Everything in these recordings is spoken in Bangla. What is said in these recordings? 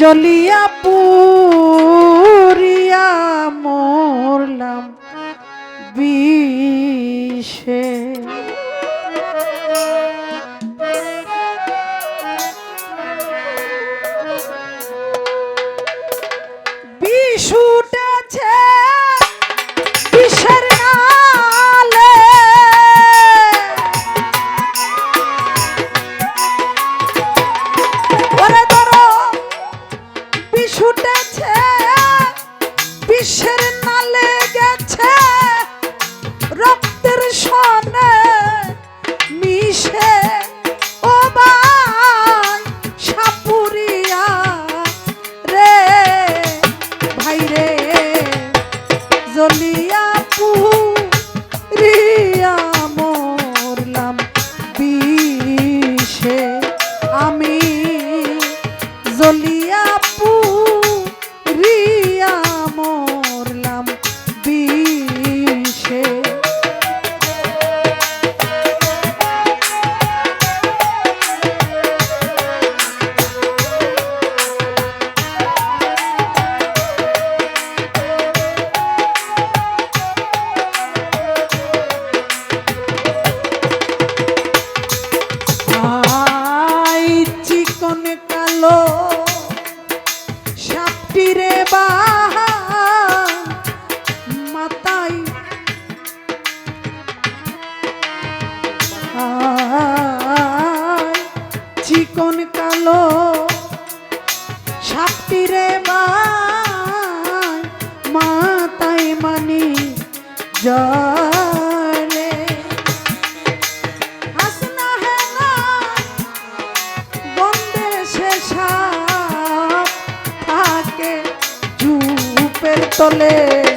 জ্বলিয়া পুরিয়া মরলাম বিষে। চলে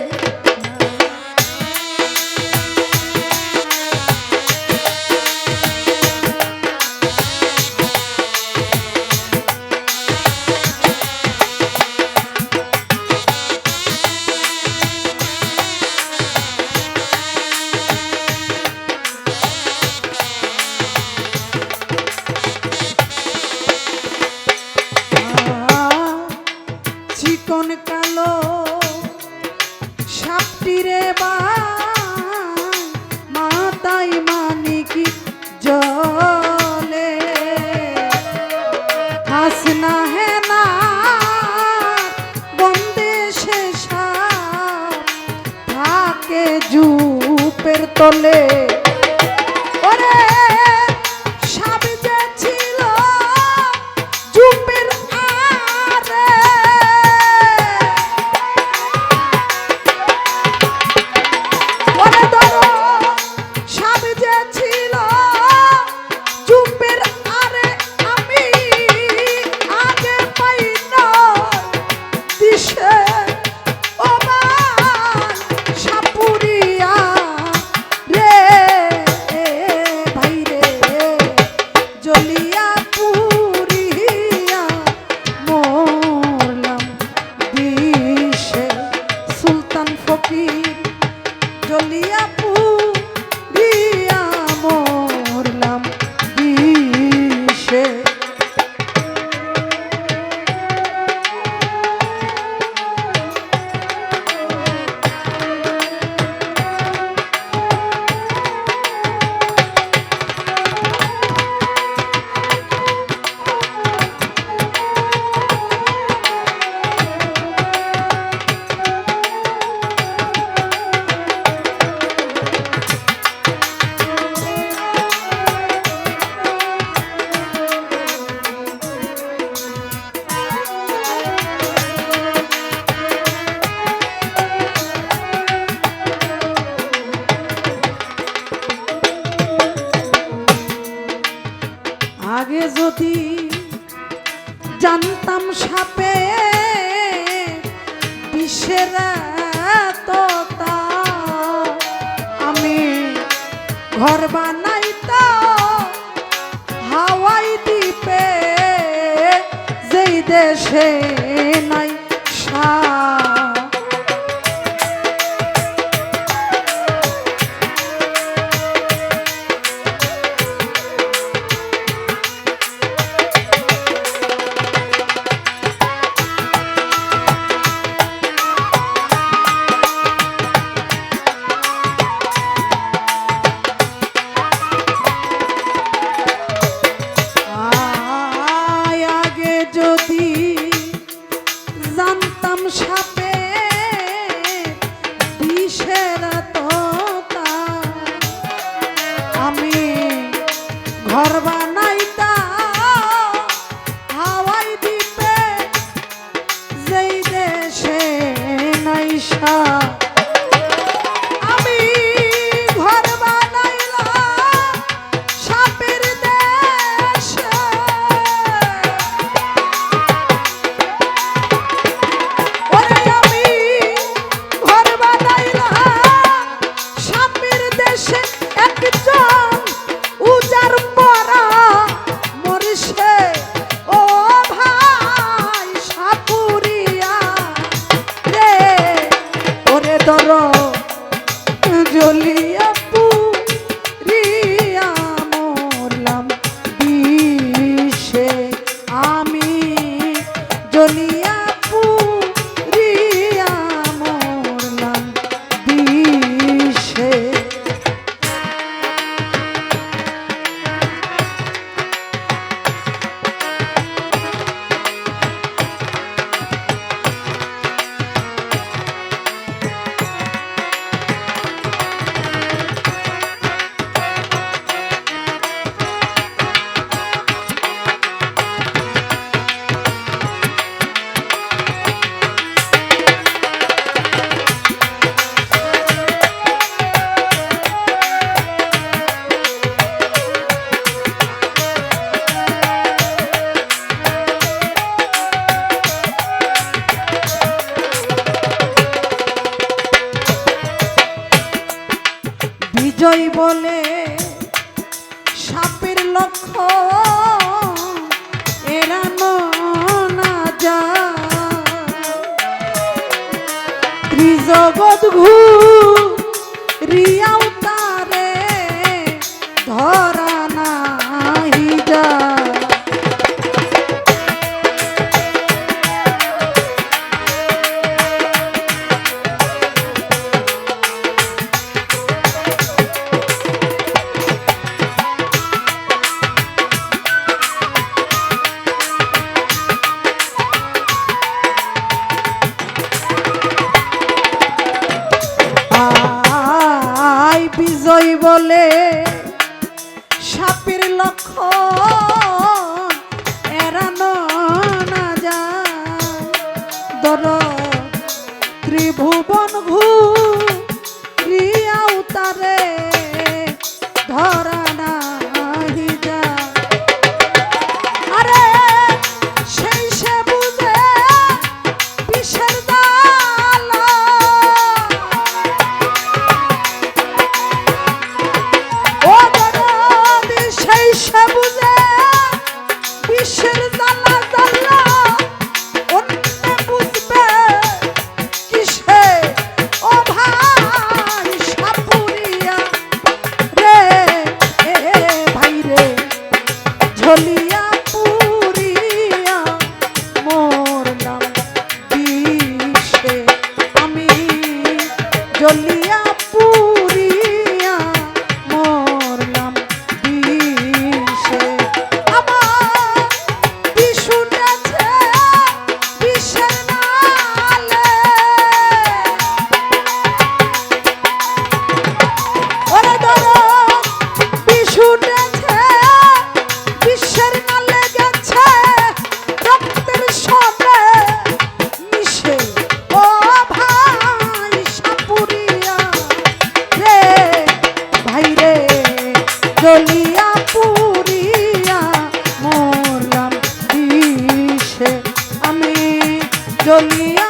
রে বা মাতাই মানিক জলে? হাসনা হে না বন্দে সে থাকে জুপের তলে। যদি জানতাম সাপে বিষেরা তো আমি ঘর বানাইতা হাওয়াই দ্বীপে যেই দেশে ঘর বিজয় বলে সাপের লক্ষ্য এরানো না যা জগৎ ঘু রিয়াও তারে ধর ও চলিয়া